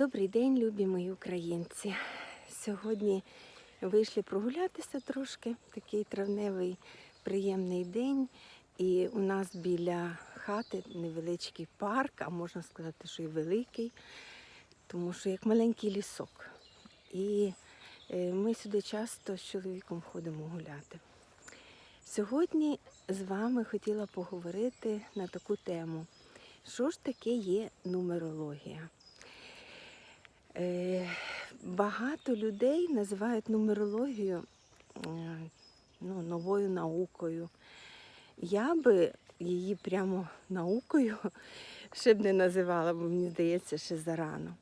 Добрий день, любі мої українці. Сьогодні вийшли прогулятися трошки. Такий травневий приємний день. І у нас біля хати невеличкий парк, а можна сказати, що і великий, тому що як маленький лісок. І е, ми сюди часто з чоловіком ходимо гуляти. Сьогодні з вами хотіла поговорити на таку тему. Що ж таке є нумерологія? Е, Багато людей називають нумерологію е, ну, новою наукою. Я би її прямо наукою ще б не називала, бо мені здається, ще зарано.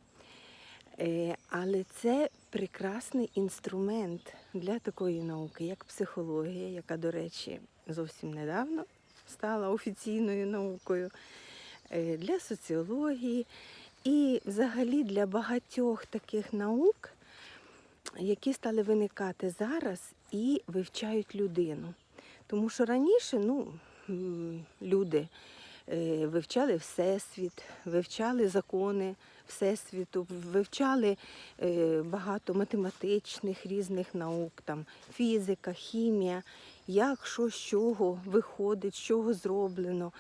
Е, Але це прекрасний інструмент для такої науки, як психологія, яка, до речі, зовсім недавно стала офіційною наукою, для соціології і взагалі для багатьох таких наук, які стали виникати зараз і вивчають людину. Тому що раніше ну, люди е, вивчали Всесвіт, вивчали закони Всесвіту, вивчали е, багато математичних різних наук, там фізика, хімія, як що з чого виходить, з чого зроблено.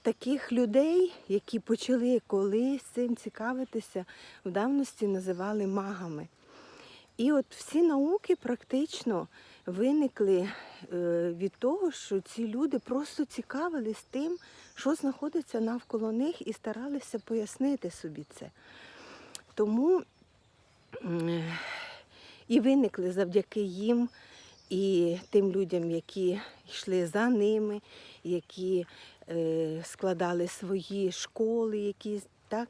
Е, Таких людей, які почали колись цим цікавитися, в давності називали магами. І от всі науки практично виникли е, від того, що ці люди просто цікавились тим, що знаходиться навколо них, і старалися пояснити собі це. Тому і виникли завдяки їм і тим людям, які йшли за ними, які е, складали свої школи, якісь так.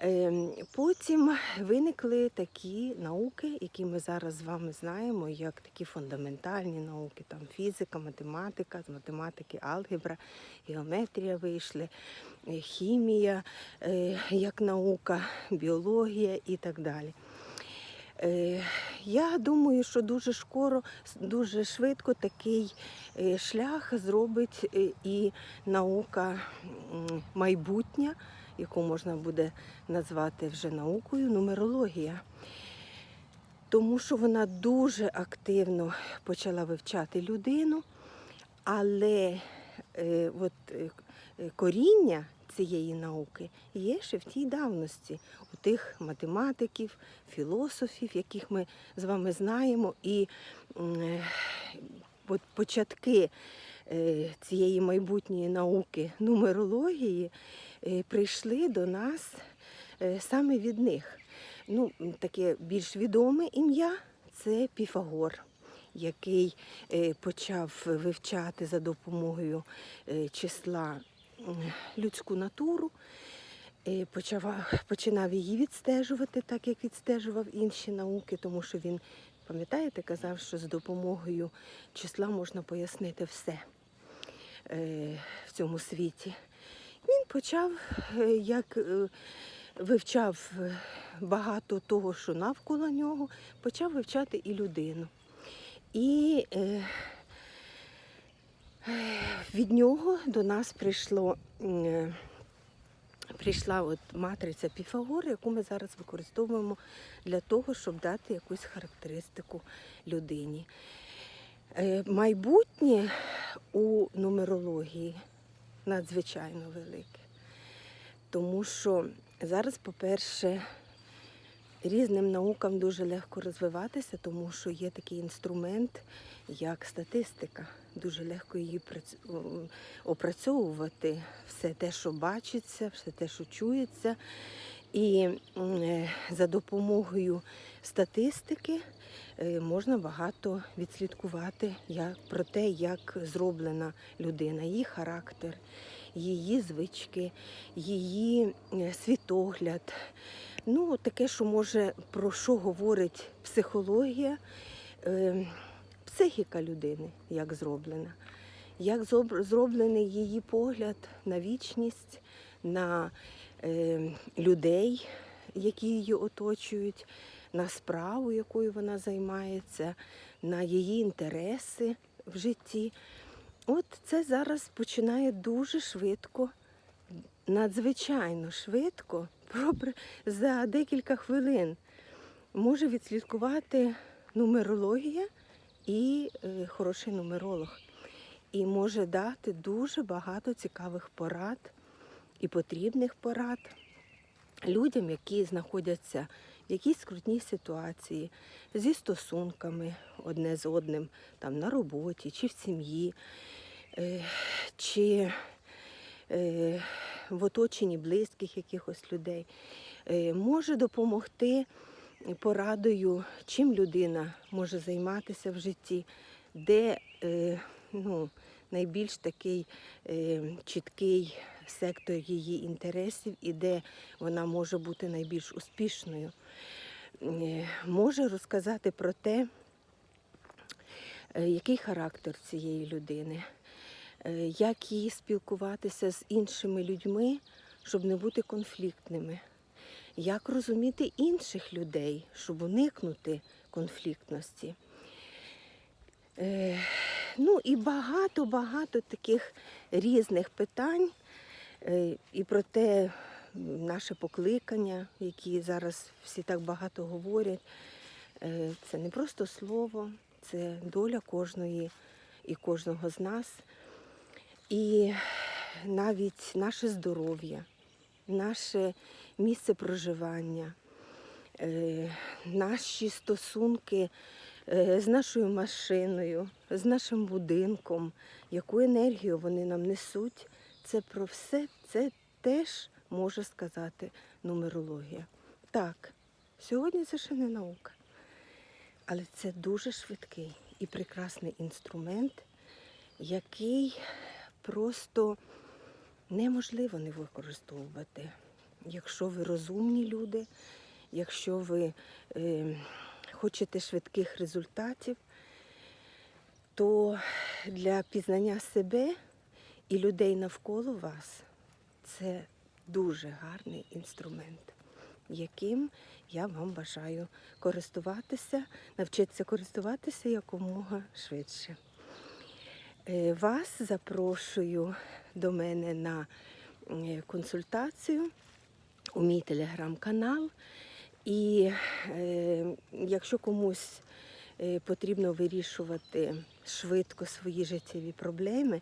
Ем, Потім виникли такі науки, які ми зараз з вами знаємо, як такі фундаментальні науки, там фізика, математика, з математики, алгебра, геометрія вийшли, е, хімія е, як наука, біологія і так далі. Я думаю, що дуже скоро, дуже швидко такий е, шлях зробить е, і наука майбутня, яку можна буде назвати вже наукою, нумерологія. Тому що вона дуже активно почала вивчати людину, але е, от, коріння цієї науки є ще в тій давності, у тих математиків, філософів, яких ми з вами знаємо. І е, початки е, цієї майбутньої науки нумерології е, прийшли до нас саме від них. Ну, таке більш відоме ім'я це Піфагор. Який почав вивчати за допомогою числа людську натуру, е, починав її відстежувати, так як відстежував інші науки, тому що він, пам'ятаєте, казав, що з допомогою числа можна пояснити все е, в цьому світі. Він почав, е, як е, вивчав е, багато того, що навколо нього, почав вивчати і людину. І е, е, від нього до нас прийшло, е, прийшла от матриця Піфагора, яку ми зараз використовуємо для того, щоб дати якусь характеристику людині. Е, Майбутнє у нумерології надзвичайно велике. Тому що зараз, по-перше, різним наукам дуже легко розвиватися, тому що є такий інструмент, як статистика. Дуже легко її опрацьовувати все те, що бачиться, все те, що чується. І е, за допомогою статистики е, можна багато відслідкувати про те, як зроблена людина, її характер, її звички, її е, світогляд. Ну, таке, що може про що говорить психологія, е, психіка людини, як зроблена, як зроблений її погляд на вічність, на е, людей, які її оточують, на справу, якою вона займається, на її інтереси в житті. От це зараз починає дуже швидко надзвичайно швидко, за декілька хвилин може відслідкувати нумерологія і е, хороший нумеролог. І може дати дуже багато цікавих порад і потрібних порад людям, які знаходяться в якійсь скрутній ситуації зі стосунками одне з одним, там на роботі чи в сім'ї, е, чи е, в оточенні близьких якихось людей, Е, може допомогти порадою, чим людина може займатися в житті, де е, ну, найбільш такий е, чіткий сектор її інтересів і де вона може бути найбільш успішною. Може розказати про те, який характер цієї людини, як їй спілкуватися з іншими людьми, щоб не бути конфліктними, як розуміти інших людей, щоб уникнути конфліктності. Е, Ну і багато-багато таких різних питань, е, і про те наше покликання, які зараз всі так багато говорять. Е, Це не просто слово, це доля кожної і кожного з нас. І навіть наше здоров'я, наше місце проживання, е, наші стосунки е, з нашою машиною, з нашим будинком, яку енергію вони нам несуть. Це про все це теж може сказати нумерологія. Так, сьогодні це ще не наука, але це дуже швидкий і прекрасний інструмент, який просто неможливо не використовувати. Якщо ви розумні люди, якщо ви е, хочете швидких результатів, то для пізнання себе і людей навколо вас це дуже гарний інструмент, яким я вам бажаю користуватися, навчитися користуватися якомога швидше. Е, Вас запрошую до мене на е, консультацію у мій телеграм-канал. І е, якщо комусь потрібно вирішувати швидко свої життєві проблеми,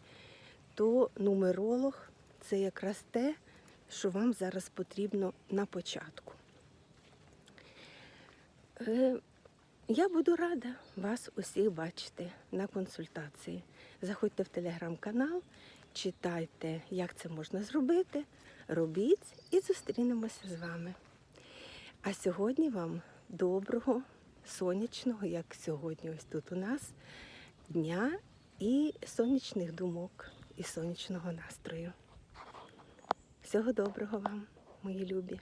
то нумеролог це якраз те, що вам зараз потрібно на початку. Я буду рада вас усіх бачити на консультації. Заходьте в телеграм-канал, читайте, як це можна зробити, робіть і зустрінемося з вами. А сьогодні вам доброго, сонячного, як сьогодні ось тут у нас, дня і сонячних думок, і сонячного настрою. Всього доброго вам, мої любі!